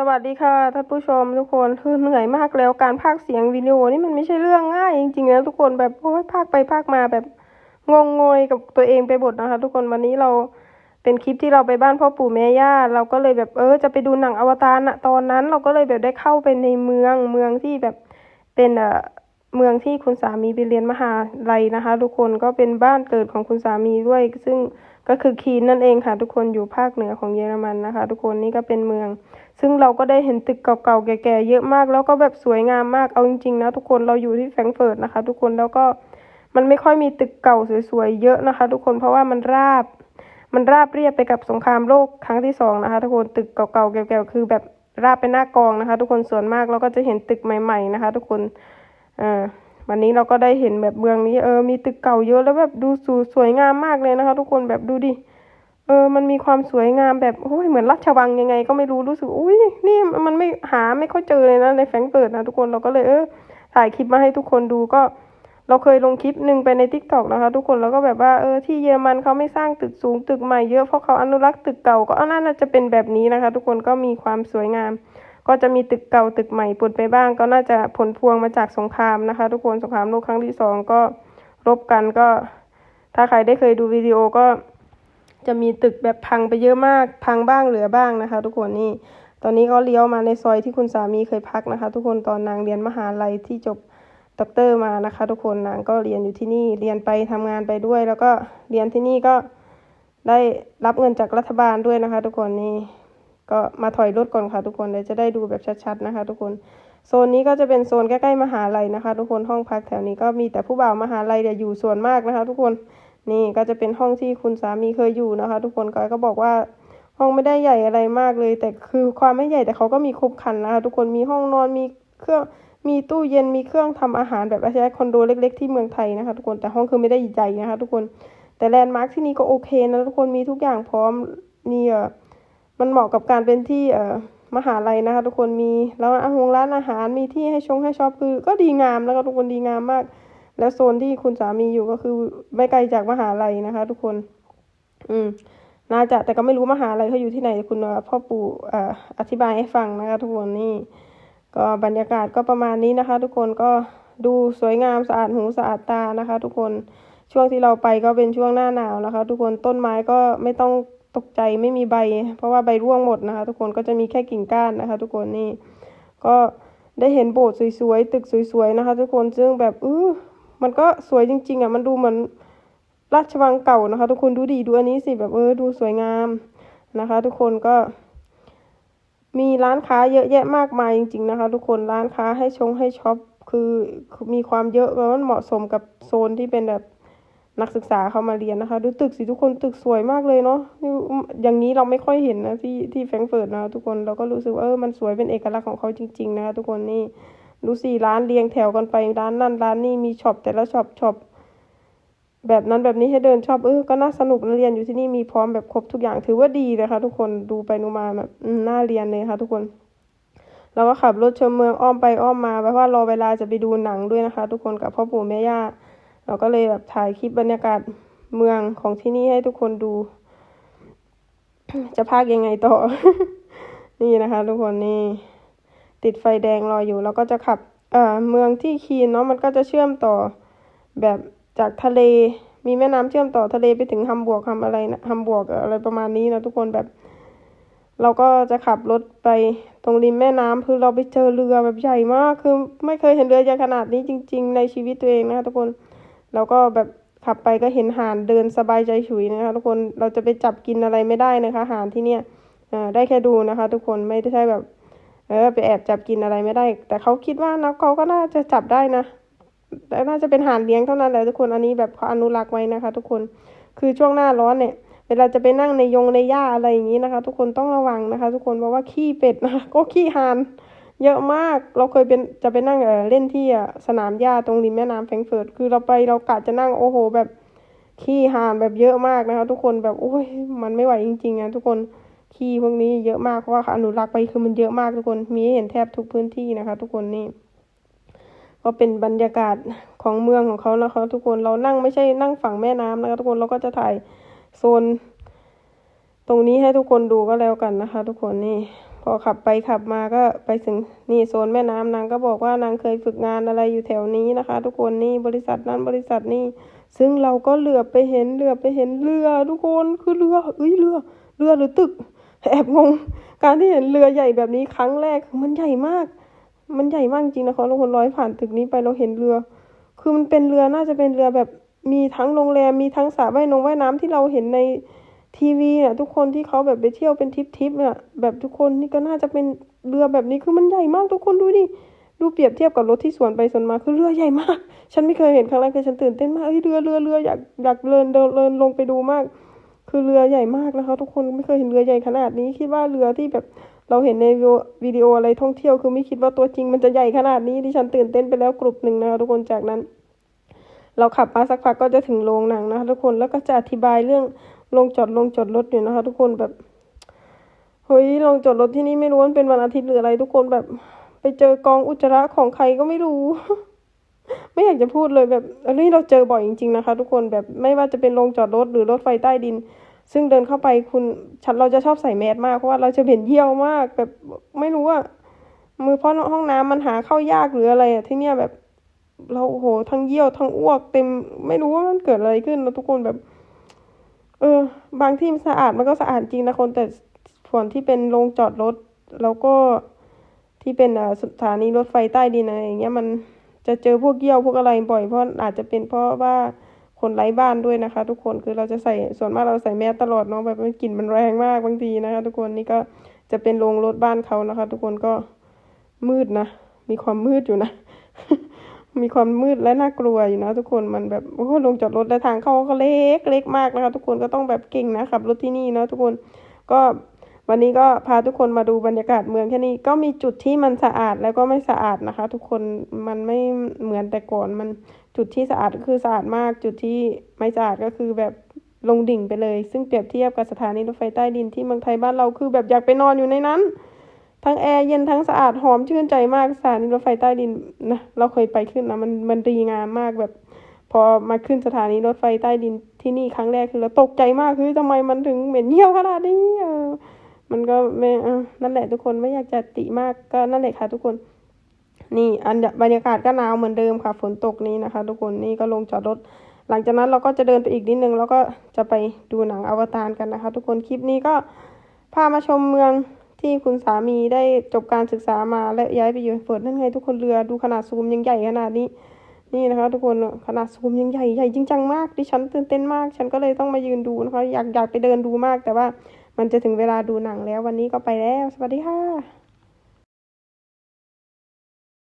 สวัสดีค่ะท่านผู้ชมทุกคนคือเหนื่อยมากแล้วการพากเสียงวิดีโอนี่มันไม่ใช่เรื่องง่ายจริงๆนะทุกคนแบบโอ้ยพากไปพากมาแบบงงงวยกับตัวเองไปหมดนะคะ ทุกคนวันนี้เราเป็นคลิปที่เราไปบ้านพ่อปู่แม่ย่าเราก็เลยแบบเออจะไปดูหนังอวตารนะตอนนั้นเราก็เลยแบบได้เข้าไปในเมืองเมืองที่แบบเป็นเอ่อ เมืองที่คุณสามีไปเรียนมหาลัยนะคะ ทุกคนก็เป็นบ้านเกิดของคุณสามีด้วย ซึ่งก็คือคีนนั่นเองค่ะ ทุกคนอยู่ภาคเหนือของเยอรมันนะคะ ทุกคนนี่ก็เป็นเมือง ซึ่งเราก็ได้เห็นตึกเก่าๆแก่ๆเยอะมาก แล้วก็แบบสวยงามมากเอาจริงๆนะทุกคนเราอยู่ที่แฟรงก์เฟิร์ตนะคะ ทุกคนแล้วก็มันไม่ค่อยมีตึกเก่าสวยๆเยอะนะคะ ทุกคนเพราะว่ามันราบ มันราบเรียบไปกับสงครามโลกครั้งที่สองนะคะ ทุกคนตึกเก่าๆแก่ๆคือแบบราบเป็นหน้ากองนะคะ ทุกคนส่วนมากเราก็จะเห็นตึกใหม่ ๆนะคะ ทุกคน อ่าวันนี้เราก็ได้เห็นแบบเมืองนี้เออมีตึกเก่าเยอะแล้วแบบดูสูสวยงามมากเลยนะคะ ทุกคนแบบดูดิเออมันมีความสวยงามแบบโอ้ยเหมือนราชวังยังไง ก็ไม่รู้รู้สึกอุ้ยนี่มันไม่หาไม่ค่อยเจอเลยนะในแฟงเฟิร์ตนะทุกคนเราก็เลยเออถ่ายคลิปมาให้ทุกคนดูก็ เราเคยลงคลิปหนึ่งไปในทิกตอกนะคะ ทุกคนแล้วก็แบบว่าเออที่เยอรมันเขาไม่สร้างตึกสูงตึกใหม่เยอะเพราะเขาอนุรักษ์ตึกเก่าก็น่าจะเป็นแบบนี้นะคะ ทุกคนก็มีความสวยงาม ก็จะมีตึกเก่าตึกใหม่ปนไปบ้าง ก็น่าจะผลพวงมาจากสงครามนะคะ ทุกคนสงครามโลกครั้งที่สองก็รบกันก็ ถ้าใครได้เคยดูวิดีโอก็จะมีตึกแบบพังไปเยอะมาก พังบ้างเหลือบ้างนะคะ ทุกคนนี่ ตอนนี้ก็เลี้ยวมาในซอยที่คุณสามีเคยพักนะคะ ทุกคนตอนนางเรียนมหาลัยที่จบด็อกเตอร์มานะคะ ทุกคนนางก็เรียนอยู่ที่นี่เรียนไปทำงานไปด้วย แล้วก็เรียนที่นี่ก็ได้รับเงินจากรัฐบาลด้วยนะคะ ทุกคนนี่ ก็มาถอยรถก่อนค่ะทุกคนเดี๋ยวจะได้ดูแบบชัดๆนะคะ ทุกคนโซนนี้ก็จะเป็นโซนใกล้ๆมหาลัยนะคะ ทุกคนห้องพักแถวนี้ก็มีแต่ผู้บ่าวมหาลัยเดี๋ยวอยู่ส่วนมากนะคะ ทุกคนนี่ก็จะเป็นห้องที่คุณสามีเคยอยู่นะคะ ทุกคนก็ก็บอกว่าห้องไม่ได้ใหญ่อะไรมากเลย แต่คือความไม่ใหญ่แต่เขาก็มีครบครันนะคะทุกคนมีห้องนอนมีเครื่องมีตู้เย็นมีเครื่องทำอาหารแบบอาชีพคอนโดเล็ก ๆ ที่เมืองไทยนะคะ ทุกคนแต่ห้องคือไม่ได้ใหญ่นะคะ ทุกคนแต่แลนด์มาร์คที่นี่ก็โอเคนะทุกคนมีทุกอย่างพร้อมนี่เออ มันเหมาะกับการเป็นที่เอ่อมหาลัยนะคะ ทุกคนมีแล้วอาหารร้านอาหารมีที่ให้ชงให้ช็อปคือ ก็ดีงามแล้วก็ทุกคนดีงามมาก แล้วโซนที่คุณสามีอยู่ก็คือไม่ไกลจากมหาลัยนะคะ ทุกคน อืมน่าจะแต่ก็ไม่รู้มหาลัยเขาอยู่ที่ไหนคุณพ่อปู่ออธิบายให้ฟังนะคะ ทุกคนนี่ก็บรรยากาศก็ประมาณนี้นะคะ ทุกคนก็ดูสวยงามสะอาดหูสะอาดตานะคะ ทุกคนช่วงที่เราไปก็เป็นช่วงหน้าหนาวนะคะ ทุกคนต้นไม้ก็ไม่ต้อง ตกใจไม่มีใบ เพราะว่าใบร่วงหมดนะคะ ทุกคนก็จะมีแค่กิ่งก้านนะคะ ทุกคนนี่ก็ได้เห็นโบสถ์สวยๆตึกสวยๆนะคะ ทุกคนซึ่งแบบเออมันก็สวยจริง ๆอะมันดูเหมือนราชวังเก่านะคะ ทุกคนดูดีดูอันนี้สิแบบเออดูสวยงามนะคะ ทุกคนก็ มีร้านค้าเยอะแยะมากมายจริง ๆนะคะ ทุกคนร้านค้าให้ชงให้ช็อปคือมีความเยอะแล้วมันเหมาะสมกับโซนที่เป็นแบบ นักศึกษาเข้ามาเรียนนะคะ ดูตึกสิทุกคนตึกสวยมากเลยเนาะอย่างนี้เราไม่ค่อยเห็นนะที่ที่แฟรงเฟิร์ตนะทุกคนเราก็รู้สึกว่าเออมันสวยเป็นเอกลักษณ์ของเขาจริง ๆ นะคะทุกคนนี่ดูสิร้านเรียงแถวกันไปร้านนั่นร้านนี่มีช็อปแต่ละช็อปช็อปแบบนั้นแบบนี้ให้เดินชอบเออก็น่าสนุกนะเรียนอยู่ที่นี่มีพร้อมแบบครบทุกอย่างถือว่าดีเลยค่ะทุกคนดูไปดูมาแบบน่าเรียนเลยค่ะ ทุกคนเราก็ขับรถชมเมืองอ้อมไปอ้อมมาเพราะว่ารอเวลาจะไปดูหนังด้วยนะคะ ทุกคนกับพ่อปู่แม่ย่า เราก็เลยแบบถ่ายคลิปบรรยากาศเมืองของที่นี่ให้ทุกคนดู จะพากยังไงต่อ นี่นะคะทุกคนนี่ ติดไฟแดงรออยู่แล้วก็จะขับเอ่อเมืองที่คีนเนาะมันก็จะเชื่อมต่อแบบจากทะเลมีแม่น้ำเชื่อมต่อทะเลไปถึงฮัมบวกฮัมอะไรนะฮัมบวกอะไรประมาณนี้นะทุกคนแบบ เราก็จะขับรถไปตรงริมแม่น้ำคือเราไปเจอเรือแบบใหญ่มาก คือไม่เคยเห็นเรือใหญ่ขนาดนี้จริง ๆ ในชีวิตตัวเองนะคะทุกคน แล้วก็แบบขับไปก็เห็นห่านเดินสบายใจฉุยนะคะทุกคนเราจะไปจับกินอะไรไม่ได้นะคะห่านที่เนี่ยอ่าได้แค่ดูนะคะ ทุกคนไม่ได้ใช่แบบ เออไปแอบจับกินอะไรไม่ได้ แต่เขาคิดว่านะเขาก็น่าจะจับได้นะแต่น่าจะเป็นห่านเลี้ยงเท่านั้นแหละทุกคนอันนี้แบบเขาอนุรักษ์ไว้นะคะ ทุกคนคือช่วงหน้าร้อนเนี่ยเวลาจะไปนั่งในยงในหญ้าอะไรอย่างนี้นะคะ ทุกคนต้องระวังนะคะ ทุกคนเพราะว่าขี้เป็ดนะคะก็ขี้ห่าน เยอะมาก เราเคยเป็นจะไปนั่งเออเล่นที่อะสนามหญ้าตรงริมแม่น้ำแฟรงเฟิร์ต คือเราไปเรากะจะนั่งโอ้โห แบบขี้ห่านแบบเยอะมากนะคะ ทุกคนแบบโอ้ยมันไม่ไหวจริงๆนะทุกคนขี้พวกนี้เยอะมากเพราะว่าอนุรักษ์ไปคือมันเยอะมากทุกคนมีให้เห็นแทบทุกพื้นที่นะคะ ทุกคนนี่ก็เป็นบรรยากาศของเมืองของเขานะคะ ทุกคนเรานั่งไม่ใช่นั่งฝั่งแม่น้ำนะคะ ทุกคนเราก็จะถ่ายโซน ตรงนี้ให้ทุกคนดูก็แล้วกันนะคะ ทุกคนนี่ พอขับไปขับมาก็ไปถึงนี่โซนแม่น้ำนางก็บอกว่านางเคยฝึกงานอะไรอยู่แถวนี้นะคะ ทุกคนนี่บริษัทนั้นบริษัทนี้ซึ่งเราก็เหลือบไปเห็นเหลือบไปเห็นเรือ ทุกคนคือเรือเอ้ยเรือ เรือหรือตึก แอบงง การที่เห็นเรือใหญ่แบบนี้ครั้งแรกมันใหญ่มาก มันใหญ่มากจริงนะคะทุกคนร้อยผ่านตึกนี้ไปเราเห็นเรือ คือมันเป็นเรือน่าจะเป็นเรือแบบมีทั้งโรงแรมมีทั้งสระว่ายนงว่ายน้ำที่เราเห็นใน ทีวีเนี่ยทุกคนที่เขาแบบไปเที่ยวเป็นทริปทิปเนี่ยแบบทุกคนนี่ก็น่าจะเป็นเรือแบบนี้คือมันใหญ่มากทุกคนดูดิดูเปรียบเทียบกับรถที่สวนไปสวนมาคือเรือใหญ่มาก ฉันไม่เคยเห็นครั้งแรกเลยฉันตื่นเต้นมากเอ้ยเรือเรือเรืออยากอยากเดินเดินเดินลงไปดูมาก คือเรือใหญ่มากนะคะทุกคนไม่เคยเห็นเรือใหญ่ขนาดนี้คิดว่าเรือที่แบบเราเห็นในวิดีโออะไรท่องเที่ยวคือไม่คิดว่าตัวจริงมันจะใหญ่ขนาดนี้ดิฉันตื่นเต้นไปแล้วกลุ่มหนึ่งนะคะทุกคนจากนั้น เราขับมาสักพักก็จะถึงโรงหนังนะคะทุกคนแล้วก็จะอธิบายเรื่อง โรงจอดลงจอดรถอยู่นะคะ ทุกคนแบบเฮ้ยโรงจอดรถที่นี่ไม่รู้ว่ามันเป็นวันอาทิตย์หรืออะไร ทุกคนแบบไปเจอกองอุจจาระของใครก็ไม่รู้ ไม่อยากจะพูดเลยแบบอันนี้เราเจอบ่อยจริง ๆนะคะ ทุกคนแบบไม่ว่าจะเป็นโรงจอดรถหรือรถไฟใต้ดิน ซึ่งเดินเข้าไปคุณฉันเราจะชอบใส่แมสมากเพราะว่าเราจะเห็นเยี่ยวมาก แบบไม่รู้ว่ามือเพราะห้องน้ำมันหาเข้ายากหรืออะไรอะที่เนี่ยแบบเราโอ้โหทั้งเยี่ยวทั้งอ้วกเต็ม ไม่รู้ว่ามันเกิดอะไรขึ้นแล้วทุกคนแบบ เออ บางที่มันสะอาดมันก็สะอาดจริงนะคนแต่ส่วนที่เป็นโรงจอดรถ แล้วก็ที่เป็นอ่าสถานีรถไฟใต้ดินอะไรอย่างเงี้ยมันจะเจอพวกเยี่ยวพวกอะไรบ่อยเพราะอาจจะเป็นเพราะว่าคนไร้บ้านด้วยนะคะ ทุกคนคือเราจะใส่ส่วนมากเราใส่แมสตลอดเนาะแบบมันกลิ่นมันแรงมากบางทีนะคะ ทุกคนนี่ก็จะเป็นโรงรถบ้านเขานะคะ ทุกคนก็มืดนะ มีความมืดอยู่นะ มีความมืดและน่ากลัวอยู่นะทุกคนมันแบบโอ้โลงจอดรถและทางเข้าก็เล็กเล็กมากนะคะ ทุกคนก็ต้องแบบเก่งนะขับรถที่นี่เนาะทุกคนก็วันนี้ก็พาทุกคนมาดูบรรยากาศเมืองแค่นี้ก็มีจุดที่มันสะอาดแล้วก็ไม่สะอาดนะคะ ทุกคนมันไม่เหมือนแต่ก่อนมันจุดที่สะอาดก็คือสะอาดมาก จุดที่ไม่สะอาดก็คือแบบลงดิ่งไปเลย ซึ่งเปรียบเทียบกับสถานีรถไฟใต้ดินที่เมืองไทยบ้านเราคือแบบอยากไปนอนอยู่ในนั้น ทั้งแอร์เย็นทั้งสะอาดหอมชื่นใจมากสถานีรถไฟใต้ดินนะเราเคยไปขึ้นนะมันมันดีงามมากแบบ พอมาขึ้นสถานีรถไฟใต้ดินที่นี่ครั้งแรกคือเราตกใจมากคือทำไมมันถึงเหม็นเยี่ยวขนาดนี้เออมันก็ไม่นั่นแหละทุกคนไม่อยากจะติมากก็นั่นแหละค่ะทุกคน นี่อันบรรยากาศก็หนาวเหมือนเดิมค่ะฝนตกนี้นะคะ ทุกคนนี่ก็ลงจอดรถหลังจากนั้นเราก็จะเดินไปอีกนิดนึงแล้วก็จะไปดูหนังอวตารกันนะคะ ทุกคนคลิปนี้ก็พามาชมเมือง ที่คุณสามีได้จบการศึกษามาและย้ายไปอยู่เฟิร์ตนั่นไงทุกคนเรือดูขนาดซูมยังใหญ่ขนาดนี้ นี่นะคะ ทุกคนขนาดซูมยังใหญ่ใหญ่จริงจังมากดิฉันตื่นเต้นมาก ฉันก็เลยต้องมายืนดูนะคะอยากอยากไปเดินดูมากแต่ว่ามันจะถึงเวลาดูหนังแล้ววันนี้ก็ไปแล้ว สวัสดีค่ะ